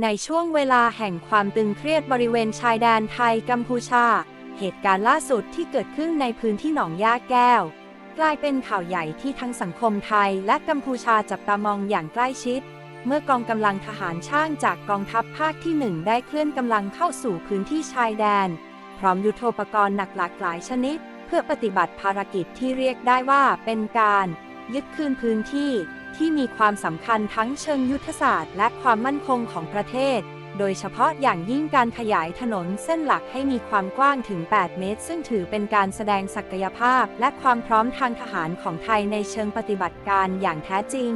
ในช่วงเวลาแห่งความตึงเครียดบริเวณชายแดนไทยกัมพูชา เหตุการณ์ล่าสุดที่เกิดขึ้นในพื้นที่หนองย่าแก้ว กลายเป็นข่าวใหญ่ที่ทั้งสังคมไทยและกัมพูชาจับตามองอย่างใกล้ชิด เมื่อกองกำลังทหารช่างจากกองทัพภาคที่หนึ่งได้เคลื่อนกำลังเข้าสู่พื้นที่ชายแดน พร้อมยุทโธปกรณ์หนักหลากหลายชนิด เพื่อปฏิบัติภารกิจที่เรียกได้ว่าเป็นการ ยึดคืนพื้นที่ ที่มีความสำคัญทั้งเชิงยุทธศาสตร์และความมั่นคงของประเทศ โดยเฉพาะอย่างยิ่งการขยายถนนเส้นหลักให้มีความกว้างถึง 8 เมตร ซึ่งถือเป็นการแสดงศักยภาพ และความพร้อมทางทหารของไทยในเชิงปฏิบัติการอย่างแท้จริง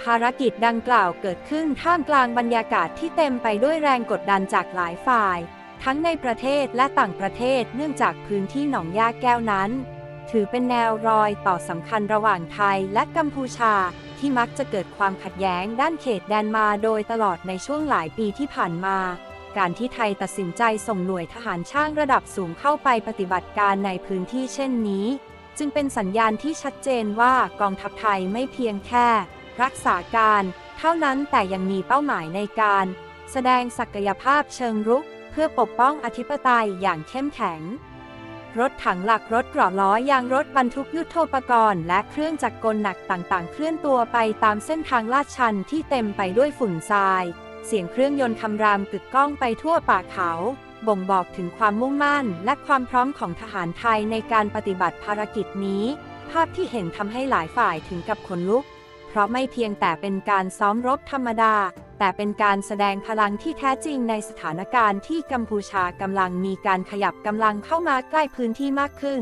ภารกิจดังกล่าวเกิดขึ้นท่ามกลางบรรยากาศที่เต็มไปด้วยแรงกดดันจากหลายฝ่าย ทั้งในประเทศและต่างประเทศเนื่องจากพื้นที่หนองยาแก้วนั้น ถือเป็นแนวรอยต่อสำคัญระหว่างไทยและกัมพูชา ที่มักจะเกิดความขัดแย้งด้านเขตแดนมาโดยตลอดในช่วงหลายปีที่ผ่านมา การที่ไทยตัดสินใจส่งหน่วยทหารช่างระดับสูงเข้าไปปฏิบัติการในพื้นที่เช่นนี้ จึงเป็นสัญญาณที่ชัดเจนว่ากองทัพไทยไม่เพียงแค่ รักษาการ เท่านั้นแต่ยังมีเป้าหมายในการ แสดงศักยภาพเชิงรุก เพื่อปกป้องอธิปไตยอย่างเข้มแข็ง รถถังหลักรถกรอล้อยางรถบรรทุกยุทโธปกรณ์ และเครื่องจักรกลหนักต่างๆ เคลื่อนตัวไปตามเส้นทางลาดชันที่เต็มไปด้วยฝุ่นทราย เสียงเครื่องยนต์คำรามกึกก้องไปทั่วป่าเขา บ่งบอกถึงความมุ่งมั่น และความพร้อมของทหารไทยในการปฏิบัติภารกิจนี้ ภาพที่เห็นทำให้หลายฝ่ายถึงกับขนลุก เพราะไม่เพียงแต่เป็นการซ้อมรบธรรมดา แต่เป็นการแสดงพลังที่แท้จริงในสถานการณ์ที่กัมพูชากำลังมีการขยับกำลังเข้ามาใกล้พื้นที่มากขึ้น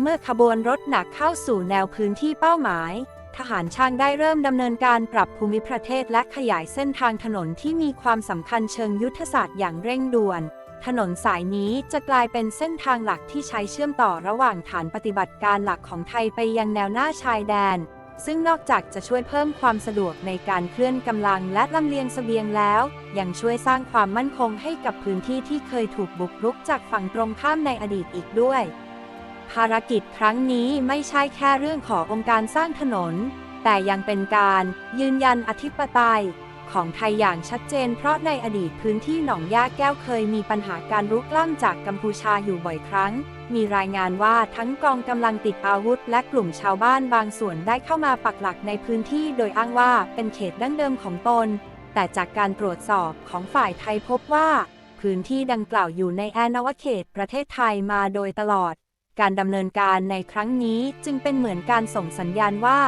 เมื่อขบวนรถหนักเข้าสู่แนวพื้นที่เป้าหมาย ทหารช่างได้เริ่มดำเนินการปรับภูมิประเทศและขยายเส้นทางถนนที่มีความสำคัญเชิงยุทธศาสตร์อย่างเร่งด่วนถนนสายนี้จะกลายเป็นเส้นทางหลักที่ใช้เชื่อมต่อระหว่างฐานปฏิบัติการหลักของไทยไปยังแนวหน้าชายแดน ซึ่งนอกจากจะช่วยเพิ่มความสะดวกในการเคลื่อนกำลังและลำเลียงเสบียงแล้ว ยังช่วยสร้างความมั่นคงให้กับพื้นที่ที่เคยถูกบุกรุกจากฝั่งตรงข้ามในอดีตอีกด้วย ภารกิจครั้งนี้ไม่ใช่แค่เรื่องขององค์การสร้างถนน แต่ยังเป็นการยืนยันอธิปไตย ของไทยอย่างชัดเจน เพราะในอดีตพื้นที่หนองย่าแก้วเคยมีปัญหาการรุกล้ำจากกัมพูชาอยู่บ่อยครั้ง มีรายงานว่าทั้งกองกำลังติดอาวุธ และกลุ่มชาวบ้านบางส่วนได้เข้ามาปักหลักในพื้นที่โดยอ้างว่าเป็นเขตดั้งเดิมของตน แต่จากการตรวจสอบของฝ่ายไทยพบว่า พื้นที่ดังกล่าวอยู่ในแอนาวเขตประเทศไทยมาโดยตลอด การดำเนินการในครั้งนี้จึงเป็นเหมือนการส่งสัญญาณว่า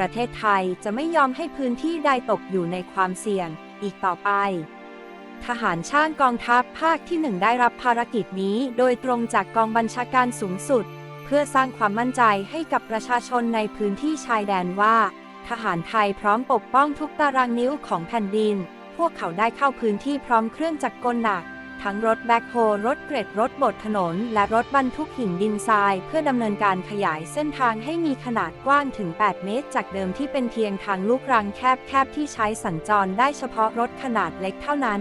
ประเทศไทยจะไม่ยอมให้พื้นที่ใดตกอยู่ในความเสี่ยง อีกต่อไป ทหารช่างกองทัพภาคที่หนึ่งได้รับภารกิจนี้โดยตรงจากกองบัญชาการสูงสุด เพื่อสร้างความมั่นใจให้กับประชาชนในพื้นที่ชายแดนว่า ทหารไทยพร้อมปกป้องทุกตารางนิ้วของแผ่นดิน พวกเขาได้เข้าพื้นที่พร้อมเครื่องจักรกลหนัก ทั้งรถแบ็คโฮรถเกรดรถบดถนน และรถบรรทุกหินดินทราย เพื่อดำเนินการขยายเส้นทางให้มีขนาดกว้างถึง 8 เมตร จากเดิมที่เป็นเพียงทางลูกรังแคบๆที่ใช้สัญจรได้เฉพาะรถขนาดเล็กเท่านั้น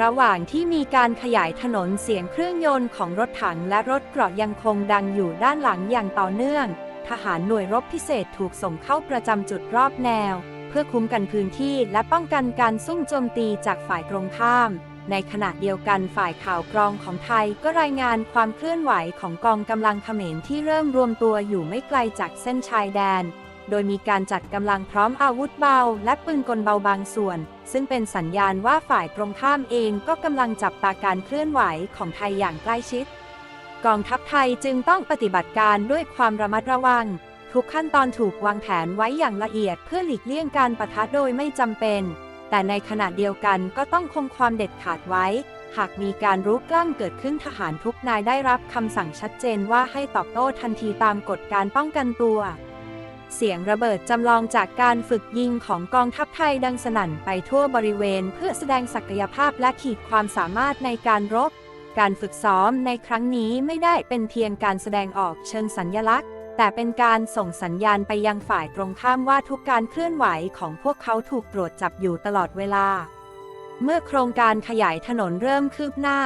ระหว่างที่มีการขยายถนนเสียงเครื่องยนต์ของรถถังและรถเกราะยังคงดังอยู่ด้านหลังอย่างต่อเนื่อง ทหารหน่วยรบพิเศษถูกส่งเข้าประจำจุดรอบแนว เพื่อคุ้มกันพื้นที่และป้องกันการซุ่มโจมตีจากฝ่ายตรงข้าม ในขณะเดียวกันฝ่ายข่าวกรองของไทยก็รายงานความเคลื่อนไหวของกองกำลังเขมรที่เริ่มรวมตัวอยู่ไม่ไกลจากเส้นชายแดน โดยมีการจัดกำลังพร้อมอาวุธเบา และปืนกลเบาบางส่วน ซึ่งเป็นสัญญาณว่าฝ่ายตรงข้ามเองก็กำลังจับตาการเคลื่อนไหวของไทยอย่างใกล้ชิด กองทัพไทยจึงต้องปฏิบัติการด้วยความระมัดระวัง ทุกขั้นตอนถูกวางแผนไว้อย่างละเอียดเพื่อหลีกเลี่ยงการปะทะโดยไม่จำเป็น แต่ในขณะเดียวกันก็ต้องคงความเด็ดขาดไว้ หากมีการรุกล้ำเกิดขึ้นทหารทุกนายได้รับคำสั่งชัดเจนว่าให้ตอบโต้ทันทีตามกฎการป้องกันตัว เสียงระเบิดจำลองจากการฝึกยิงของกองทัพไทยดังสนั่นไปทั่วบริเวณ เพื่อแสดงศักยภาพและขีดความสามารถในการรบ การฝึกซ้อมในครั้งนี้ไม่ได้เป็นเพียงการแสดงออกเชิงสัญญลักษณ์ แต่เป็นการส่งสัญญาณไปยังฝ่ายตรงข้ามว่าทุกการเคลื่อนไหวของพวกเขาถูกตรวจจับอยู่ตลอดเวลา เมื่อโครงการขยายถนนเริ่มคืบหน้า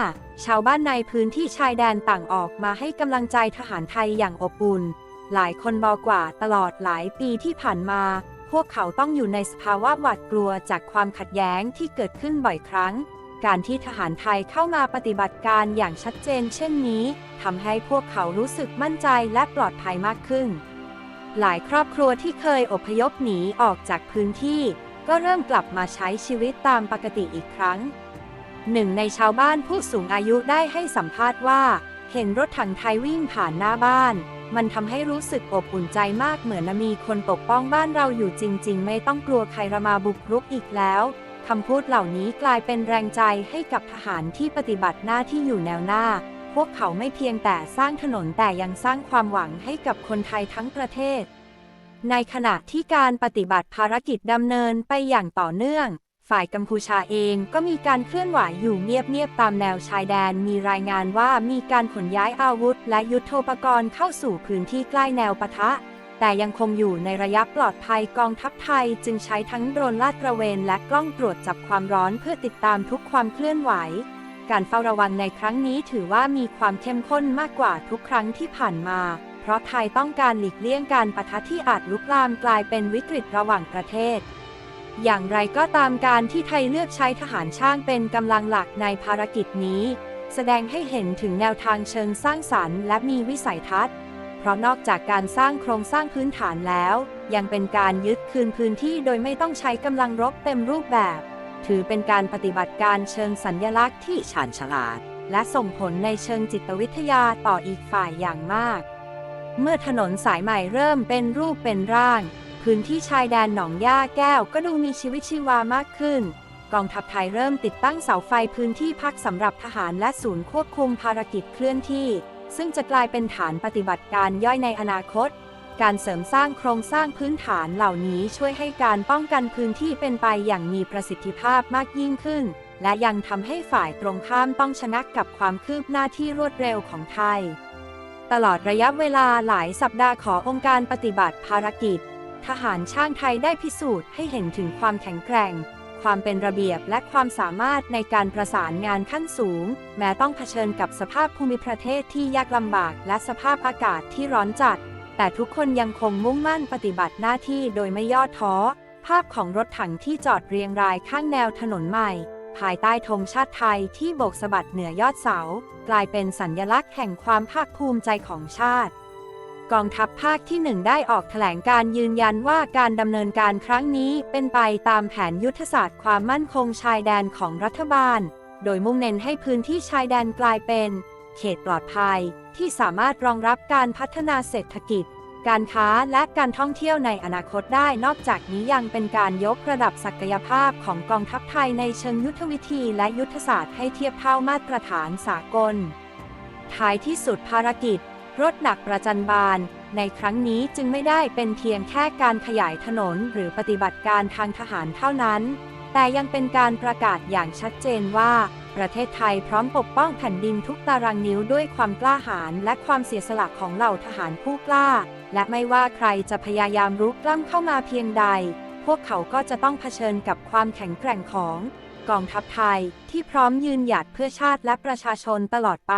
ชาวบ้านในพื้นที่ชายแดนต่างออกมาให้กำลังใจทหารไทยอย่างอบอุ่น หลายคนบอกว่าตลอดหลายปีที่ผ่านมา พวกเขาต้องอยู่ในสภาวะหวาดกลัวจากความขัดแย้งที่เกิดขึ้นบ่อยครั้ง การที่ทหารไทยเข้ามาปฏิบัติการอย่างชัดเจน เช่นนี้ทำให้พวกเขารู้สึกมั่นใจและปลอดภัยมากขึ้น หลายครอบครัวที่เคยอพยพหนีออกจากพื้นที่ ก็เริ่มกลับมาใช้ชีวิตตามปกติอีกครั้ง หนึ่งในชาวบ้านผู้สูงอายุได้ให้สัมภาษณ์ว่า เห็นรถถังไทยวิ่งผ่านหน้าบ้าน มันทำให้รู้สึกอบอุ่นใจมากเหมือนมีคนปกป้องบ้านเราอยู่จริง ๆ ไม่ต้องกลัวใครระมาบุกรุกอีกแล้ว คำพูดเหล่านี้กลายเป็นแรงใจให้กับทหารที่ปฏิบัติหน้าที่อยู่แนวหน้า พวกเขาไม่เพียงแต่สร้างถนนแต่ยังสร้างความหวังให้กับคนไทยทั้งประเทศ ในขณะที่การปฏิบัติภารกิจดำเนินไปอย่างต่อเนื่อง ฝ่ายกัมพูชาเองก็มีการเคลื่อนไหวอยู่เงียบๆตามแนวชายแดน มีรายงานว่ามีการขนย้ายอาวุธ และยุทโธปกรณ์เข้าสู่พื้นที่ใกล้แนวปะทะ แต่ยังคงอยู่ในระยะปลอดภัยกองทัพไทยจึงใช้ทั้งโดรนลาดตระเวนและกล้องตรวจจับความร้อนเพื่อติดตามทุกความเคลื่อนไหว การเฝ้าระวังในครั้งนี้ถือว่ามีความเข้มข้นมากกว่าทุกครั้งที่ผ่านมา เพราะไทยต้องการหลีกเลี่ยงการปะทะที่อาจลุกลามกลายเป็นวิกฤตระหว่างประเทศ อย่างไรก็ตามการที่ไทยเลือกใช้ทหารช่างเป็นกำลังหลักในภารกิจนี้ แสดงให้เห็นถึงแนวทางเชิงสร้างสรรค์ และมีวิสัยทัศน์ เพราะนอกจากการสร้างโครงสร้างพื้นฐานแล้ว ยังเป็นการยึดคืนพื้นที่โดยไม่ต้องใช้กำลังรบเต็มรูปแบบ ถือเป็นการปฏิบัติการเชิงสัญญลักษณ์ที่ฉาญฉลาด และส่งผลในเชิงจิตวิทยาต่ออีกฝ่ายอย่างมาก เมื่อถนนสายใหม่เริ่มเป็นรูปเป็นร่าง พื้นที่ชายแดนหนองย่าแก้วก็ดูมีชีวิตชีวามากขึ้นกองทัพไทยเริ่มติดตั้งเสาไฟพื้นที่พักสำหรับทหารและศูนย์ควบคุมภารกิจเคลื่อนที่ ซึ่งจะกลายเป็นฐานปฏิบัติการย่อยในอนาคต การเสริมสร้างโครงสร้างพื้นฐานเหล่านี้ช่วยให้การป้องกันพื้นที่เป็นไปอย่างมีประสิทธิภาพมากยิ่งขึ้น และยังทำให้ฝ่ายตรงข้ามต้องชะงักกับความคืบหน้าที่รวดเร็วของไทย ตลอดระยะเวลาหลายสัปดาห์ขององค์การปฏิบัติภารกิจ ทหารช่างไทยได้พิสูจน์ให้เห็นถึงความแข็งแกร่ง ความเป็นระเบียบและความสามารถในการประสานงานขั้นสูง แม้ต้องเผชิญกับสภาพภูมิประเทศที่ยากลำบากและสภาพอากาศที่ร้อนจัด แต่ทุกคนยังคงมุ่งมั่นปฏิบัติหน้าที่โดยไม่ย่อท้อ ภาพของรถถังที่จอดเรียงรายข้างแนวถนนใหม่ ภายใต้ธงชาติไทยที่โบกสะบัดเหนือยอดเสา กลายเป็นสัญญลักษณ์แห่งความภาคภูมิใจของชาติ กองทัพภาคที่หนึ่งได้ออกแถลงการยืนยันว่าการดำเนินการครั้งนี้เป็นไปตามแผนยุทธศาสตร์ความมั่นคงชายแดนของรัฐบาล โดยมุ่งเน้นให้พื้นที่ชายแดนกลายเป็น เขตปลอดภัย ที่สามารถรองรับการพัฒนาเศรษฐกิจ การค้าและการท่องเที่ยวในอนาคตได้นอกจากนี้ยังเป็นการยกระดับศักยภาพของกองทัพไทยในเชิงยุทธวิธีและยุทธศาสตร์ให้เทียบเท่ามาตรฐานสากล ท้ายที่สุดภารกิจ รถหนักประจันบาน ในครั้งนี้จึงไม่ได้เป็นเพียงแค่การขยายถนนหรือปฏิบัติการทางทหารเท่านั้น แต่ยังเป็นการประกาศอย่างชัดเจนว่า ประเทศไทยพร้อมปกป้องแผ่นดินทุกตารางนิ้วด้วยความกล้าหาญและความเสียสละของเหล่าทหารผู้กล้า และไม่ว่าใครจะพยายามรุกล้ำเข้ามาเพียงใด พวกเขาก็จะต้องเผชิญกับความแข็งแกร่งของกองทัพไทยที่พร้อมยืนหยัดเพื่อชาติและประชาชนตลอดไป